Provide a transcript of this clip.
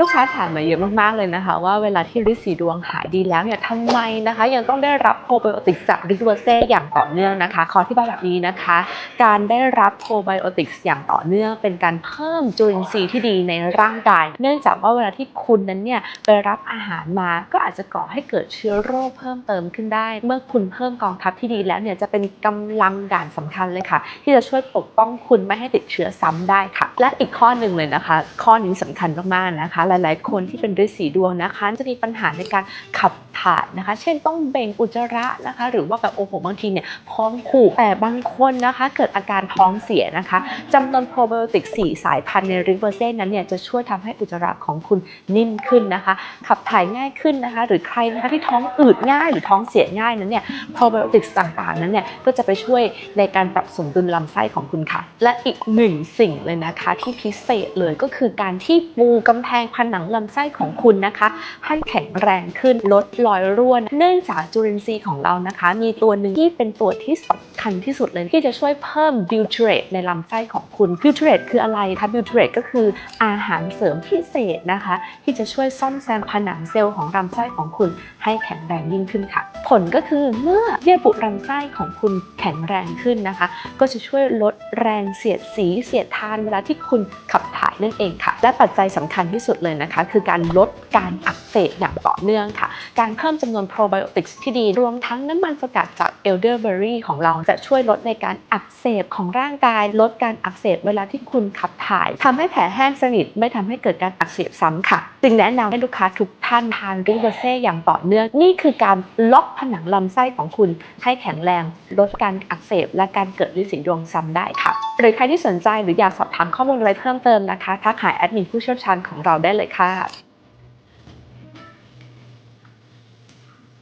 ลูกค้าถามมาเยอะมากๆเลยนะคะ ว่าเวลาที่ฤทธิ์สีดวงหายดีแล้วเนี่ยทำไมนะคะ ยังต้องได้รับโปรไบโอติกจากฤทธิ์เวอร์เซ่อย่างต่อเนื่องนะคะ ขอที่บายแบบนี้นะคะ การได้รับโปรไบโอติกอย่างต่อเนื่อง เป็นการเพิ่มจุลินทรีย์ที่ดีในร่างกาย เนื่องจากว่าเวลาที่คุณนั้นเนี่ยไปรับอาหารมาก็อาจจะก่อให้เกิดเชื้อโรคเพิ่มเติมขึ้นได้ เมื่อคุณเพิ่มกองทัพที่ดีแล้วเนี่ยจะเป็นกำลังด่านสำคัญเลยค่ะ ที่จะช่วยปกป้องคุณไม่ให้ติดเชื้อซ้ำได้ค่ะ และอีกข้อหนึ่งเลยนะคะ ข้อนี้สำคัญมากๆนะคะหลายๆ คนที่เป็นฤทธิ์สีดวงนะคะ จะมีปัญหาในการขับถ่ายนะคะ เช่นต้องเบ่งอุจจาระนะคะ หรือว่าแบบโอ้โหบางทีเนี่ยท้องผูกแต่บางคนนะคะ เกิดอาการท้องเสียนะคะจำนวนโปรไบโอติก 4 สายพันธุ์ในริเวอร์เซนนั้นเนี่ยจะช่วยทำให้อุจจาระของคุณนิ่มขึ้นนะคะ ขับถ่ายง่ายขึ้นนะคะ หรือใครนะคะที่ท้องอืดง่ายหรือท้องเสียง่ายนั้นเนี่ยโปรไบโอติกต่างๆนั้นเนี่ยก็จะไปช่วยในการปรับสมดุลลำไส้ของคุณค่ะ และอีกหนึ่งสิ่งเลยนะคะที่พิเศษเลยก็คือการที่ปูกำแพงผนังลำไส้ของคุณนะคะ ให้แข็งแรงขึ้นลดรอยรั่วเนื่องจากจุลินทรีย์ของเรานะคะ มีตัวหนึ่งที่เป็นตัวที่สำคัญที่สุดเลยที่จะช่วยเพิ่มบิวเทรตในลำไส้ของคุณบิวเทรตคืออะไรคะบิวเทรตก็คืออาหารเสริมพิเศษนะคะ ที่จะช่วยซ่อมแซมผนังเซลล์ของลำไส้ของคุณ ให้แข็งแรงยิ่งขึ้นค่ะ ผลก็คือเมื่อเยื่อบุลำไส้ของคุณแข็งแรงขึ้นนะคะ ก็จะช่วยลดแรงเสียดสีเสียดทานเวลาที่คุณขับถ่ายนั่นเองค่ะ และปัจจัยสำคัญที่สุดเลยนะคะ คือการลดการอักเสบอย่างต่อเนื่องค่ะ การเพิ่มจำนวนโปรไบโอติกส์ที่ดี รวมทั้งน้ำมันสกัดจากเอลเดอร์เบอรี่ของเราจะช่วยลดในการอักเสบของร่างกาย ลดการอักเสบเวลาที่คุณขับถ่ายทำให้แผลแห้งสนิทไม่ทำให้เกิดการอักเสบซ้ำค่ะ จึงแนะนำให้ลูกค้าทุกท่านทานริเวอร์เซ่อย่างต่อเนื่อง นี่คือการล็อกผนังลำไส้ของคุณให้แข็งแรง ลดการอักเสบและการเกิดฤทธิ์สีดวงซ้ำได้ค่ะหรือใครที่สนใจหรืออยากสอบถามข้อมูลอะไรเพิ่มเติมนะคะทักหาแอดมินผู้เชี่ยวชาญของเราได้เลยค่ะ